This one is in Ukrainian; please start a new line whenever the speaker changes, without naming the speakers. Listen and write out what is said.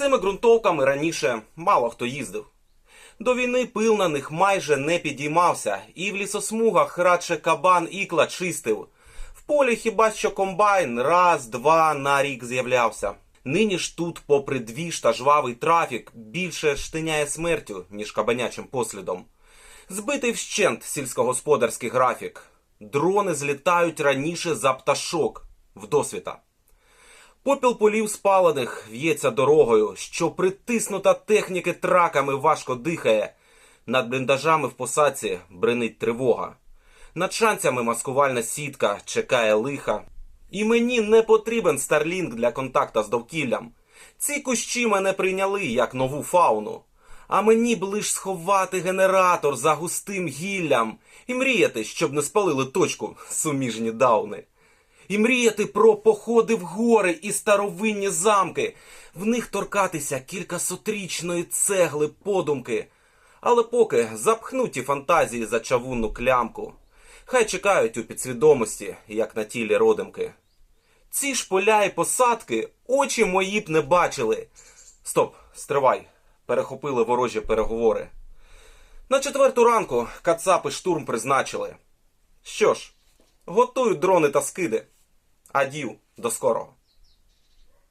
Цими ґрунтовками раніше мало хто їздив. До війни пил на них майже не підіймався, і в лісосмугах радше кабан ікла чистив. В полі хіба що комбайн раз-два на рік з'являвся. Нині ж тут, попри двіж та жвавий трафік, більше штиняє смертю, ніж кабанячим послідом. Збитий вщент сільськогосподарський графік. Дрони злітають раніше за пташок вдосвіта. Попіл полів спалених в'ється дорогою, що притиснута техніки траками важко дихає. Над бліндажами в посадці бренить тривога. Над шанцями маскувальна сітка чекає лиха. І мені не потрібен Старлінг для контакта з довкіллям. Ці кущі мене прийняли як нову фауну. А мені б лиш сховати генератор за густим гіллям і мріяти, щоб не спалили точку суміжні дауни. І мріяти про походи в гори і старовинні замки, в них торкатися кількасотрічної цегли подумки. Але поки запхнуті фантазії за чавунну клямку. Хай чекають у підсвідомості, як на тілі родимки. Ці ж поля і посадки очі мої б не бачили. Стоп, стривай. Перехопили ворожі переговори. На четверту ранку кацапи штурм призначили. Що ж, готують дрони та скиди. Адів, до скорого.